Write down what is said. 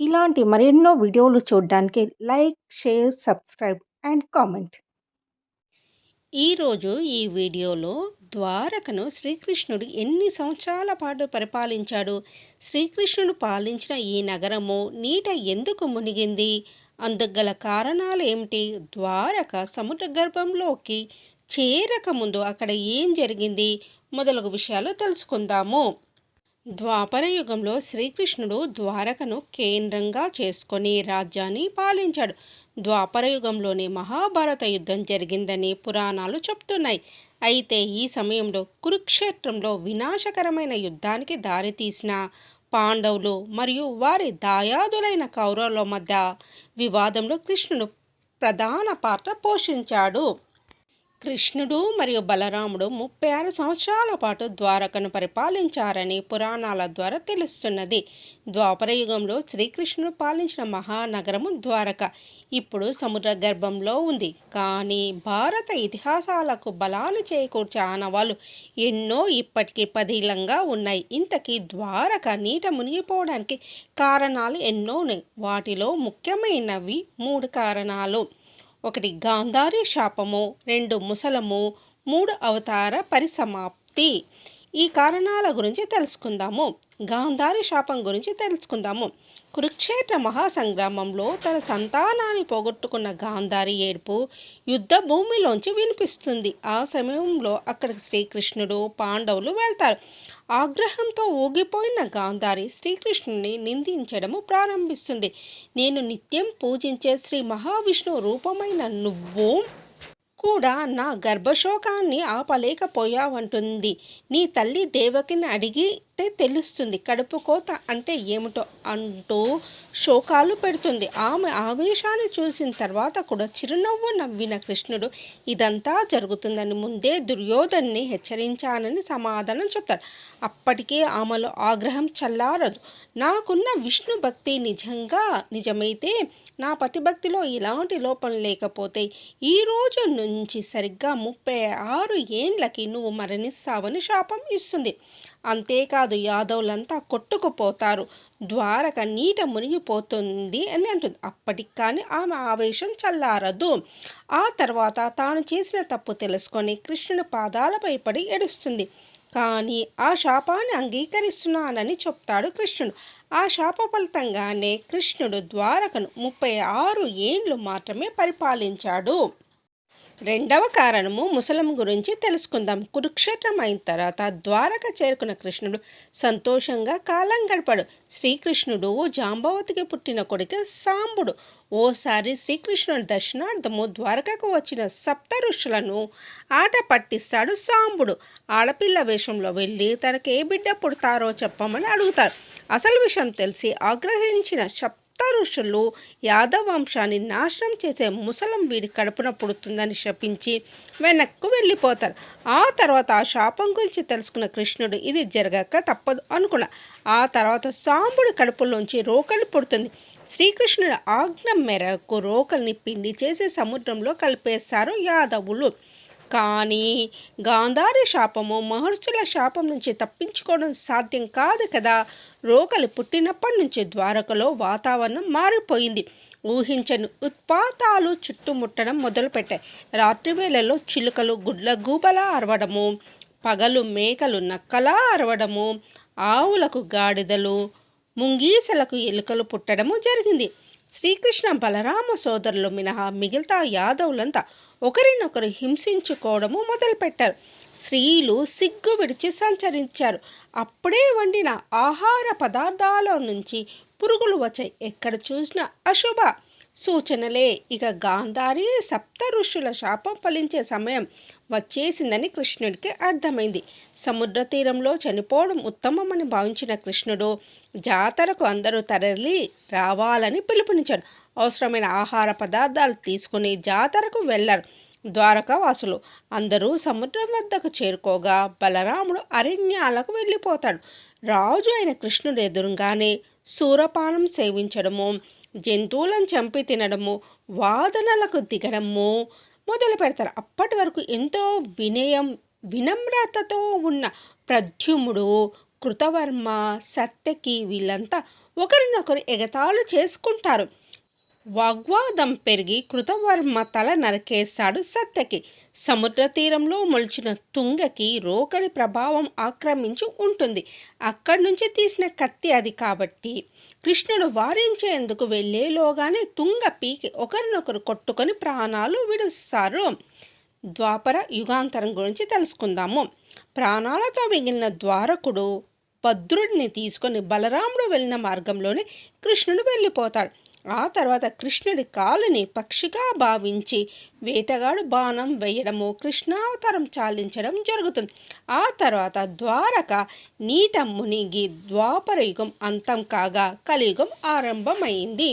ఇలాంటి మరెన్నో వీడియోలు చూడడానికి like, share, subscribe and comment. ఈరోజు ఈ వీడియోలో ద్వారకను శ్రీకృష్ణుడు ఎన్ని సంవత్సరాల పాటు పరిపాలించాడు? శ్రీకృష్ణుడు పాలించిన ఈ నగరము నీట ఎందుకు మునిగింది? అందుగల కారణాలు ఏమిటి ద్వారక సముద్ర గర్భంలోకి చేరకముందు అక్కడ ఏం జరిగింది? మొదలగు విషయాలు తెలుసుకుందాము. ద్వాపర యుగంలో శ్రీకృష్ణుడు ద్వారకను కేంద్రంగా చేసుకొని రాజ్యాన్ని పాలించాడు. ద్వాపర యుగంలోనే మహాభారత యుద్ధం జరిగిందని పురాణాలు చెప్తున్నాయి. అయితే ఈ సమయంలో కురుక్షేత్రంలో వినాశకరమైన యుద్ధానికి దారితీసిన పాండవులు మరియు వారి దాయాదులైన కౌరవుల మధ్య వివాదంలో కృష్ణుడు ప్రధాన పాత్ర పోషించాడు. కృష్ణుడు మరియు బలరాముడు ముప్పై ఆరు సంవత్సరాల పాటు ద్వారకను పరిపాలించారని పురాణాల ద్వారా తెలుస్తున్నది. ద్వాపర యుగంలో శ్రీకృష్ణుడు పాలించిన మహానగరము ద్వారక. ఇప్పుడు సముద్ర గర్భంలో ఉంది. కానీ భారత ఇతిహాసాలకు బలాలు చేకూర్చే ఆనవాళ్ళు ఎన్నో ఇప్పటికీ పదిలంగా ఉన్నాయి. ఇంతకీ ద్వారక నీట మునిగిపోవడానికి కారణాలు ఎన్నో ఉన్నాయి. వాటిలో ముఖ్యమైనవి మూడు కారణాలు. ఒకటి గాంధారి శాపము రెండు ముసలము మూడు అవతార పరిసమాప్తి. ఈ కారణాల గురించి తెలుసుకుందాము. గాంధారి శాపం గురించి తెలుసుకుందాము. కురుక్షేత్ర మహాసంగ్రామంలో తన సంతానాన్ని పోగొట్టుకున్న గాంధారి ఏడుపు యుద్ధ భూమిలోంచి వినిపిస్తుంది. ఆ సమయంలో అక్కడికి శ్రీకృష్ణుడు పాండవులు వెళ్తారు. ఆగ్రహంతో ఊగిపోయిన గాంధారి శ్రీకృష్ణుని నిందించడము ప్రారంభిస్తుంది. నేను నిత్యం పూజించే శ్రీ మహావిష్ణు రూపమైన నువ్వు కూడా నా గర్భశోకాన్ని ఆపలేకపోయావంటుంది. నీ తల్లి దేవకిని అడిగి అడిగితే తెలుస్తుంది. కడుపు కోత అంటే ఏమిటో అంటూ శోకాలు పెడుతుంది. ఆమె ఆవేశాన్ని చూసిన తర్వాత కూడా చిరునవ్వు నవ్విన కృష్ణుడు ఇదంతా జరుగుతుందని ముందే దుర్యోధన్ని హెచ్చరించానని సమాధానం చెప్తాడు. అప్పటికే ఆమెలో ఆగ్రహం చల్లారదు. నాకున్న విష్ణు భక్తి నిజంగా నిజమైతే నా పతిభక్తిలో ఇలాంటి లోపం లేకపోతే ఈ రోజు నుంచి సరిగ్గా ముప్పై ఆరు ఏండ్లకి నువ్వు మరణిస్తావని శాపం ఇస్తుంది. అంతేకాదు యాదవులంతా కొట్టుకుపోతారు. ద్వారక నీట మునిగిపోతుంది అని అంటుంది. అప్పటికి కానీ ఆమె ఆవేశం చల్లారదు. ఆ తర్వాత తాను చేసిన తప్పు తెలుసుకొని కృష్ణుని పాదాలపై పడి ఏడుస్తుంది. కానీ ఆ శాపాన్ని అంగీకరిస్తున్నానని చెప్తాడు కృష్ణుడు. ఆ శాప ఫలితంగానే కృష్ణుడు ద్వారకను ముప్పై ఆరు ఏండ్లు మాత్రమే పరిపాలించాడు. రెండవ కారణము ముసలం గురించి తెలుసుకుందాం. కురుక్షేత్రం అయిన తర్వాత ద్వారక చేరుకున్న కృష్ణుడు సంతోషంగా కాలం గడపాడు. శ్రీకృష్ణుడు జాంబవతికి పుట్టిన కొడుకు సాంబుడు. ఓసారి శ్రీకృష్ణుడి దర్శనార్థము ద్వారకకు వచ్చిన సప్త ఋషులను ఆట పట్టిస్తాడు సాంబుడు. ఆడపిల్ల వేషంలో వెళ్ళి తనకి ఏ బిడ్డ పుడతారో చెప్పమని అడుగుతారు. అసలు విషయం తెలిసి ఆగ్రహించిన సప్త ఋషులు యాదవ వంశాన్ని నాశనం చేసే ముసలం వీడి కడుపున పుడుతుందని శపించి వెనక్కు వెళ్ళిపోతారు. ఆ తర్వాత ఆ శాపం గురించి తెలుసుకున్న కృష్ణుడు ఇది జరగక తప్పదు అనుకున్న ఆ తర్వాత సాంబుడి కడుపులోంచి రోకలు పుడుతుంది. శ్రీకృష్ణుడి ఆజ్ఞ మేరకు రోకల్ని పిండి చేసి సముద్రంలో కలిపేస్తారు యాదవులు. కానీ గాంధారి శాపము మహర్షుల శాపం నుంచి తప్పించుకోవడం సాధ్యం కాదు కదా. రోకలు పుట్టినప్పటి నుంచి ద్వారకలో వాతావరణం మారిపోయింది. ఊహించని ఉత్పాతాలు చుట్టుముట్టడం మొదలుపెట్టాయి. రాత్రి వేళల్లో చిలుకలు గుడ్ల గూబలా అరవడము పగలు మేకలు నక్కలా అరవడము ఆవులకు గాడిదలు ముంగీసలకు ఎలుకలు పుట్టడము జరిగింది. శ్రీకృష్ణ బలరామ సోదరులు మినహా మిగతా యాదవులంతా ఒకరినొకరు హింసించుకోవడము మొదలుపెట్టారు. స్త్రీలు సిగ్గు విడిచి సంచరించారు. అప్పుడే వండిన ఆహార పదార్థాల నుంచి పురుగులు వచ్చాయి. ఎక్కడ చూసినా అశుభ. సూచనలే. ఇక గాంధారి సప్త ఋషుల శాపం ఫలించే సమయం వచ్చేసిందని కృష్ణుడికి అర్థమైంది. సముద్ర తీరంలో చనిపోవడం ఉత్తమమని భావించిన కృష్ణుడు జాతరకు అందరూ తరలి రావాలని పిలుపునిచ్చాడు. అవసరమైన ఆహార పదార్థాలు తీసుకుని జాతరకు వెళ్ళారు ద్వారకావాసులు అందరూ సముద్రం వద్దకు చేరుకోగా బలరాముడు అరణ్యాలకు వెళ్ళిపోతాడు. రాజు అయిన కృష్ణుడు ఎదురుగానే సూరపానం సేవించడము జంతువులను చంపి తినడము వాదనలకు దిగడము మొదలు పెడతారు. అప్పటి వరకు ఎంతో వినయం వినమ్రతతో ఉన్న ప్రద్యుమ్నుడు కృతవర్మ సత్యకి వీళ్ళంతా ఒకరినొకరు ఎగతాళు చేసుకుంటారు. వాగ్వాదం పెరిగి కృతవర్మ తల నరకేశాడు సత్యకి. సముద్ర తీరంలో మొలిచిన తుంగకి రోకలి ప్రభావం ఆక్రమించి ఉంటుంది. అక్కడి నుంచి తీసిన కత్తి అది కాబట్టి. కృష్ణుడు వారించేందుకు వెళ్ళేలోగానే తుంగ పీకి ఒకరినొకరు కొట్టుకొని ప్రాణాలు విడుస్తారు. ద్వాపర యుగాంతరం గురించి తెలుసుకుందాము. ప్రాణాలతో మిగిలిన ద్వారకుడు భద్రుడిని తీసుకొని బలరాముడు వెళ్ళిన మార్గంలోనే కృష్ణుడు వెళ్ళిపోతాడు. ఆ తర్వాత కృష్ణుడి కాలుని పక్షిగా భావించి వేటగాడు బాణం వేయడము కృష్ణావతారం చాలించడం జరుగుతుంది. ఆ తర్వాత ద్వారక నీట మునిగి ద్వాపర యుగం అంతం కాగా కలియుగం ఆరంభమైంది.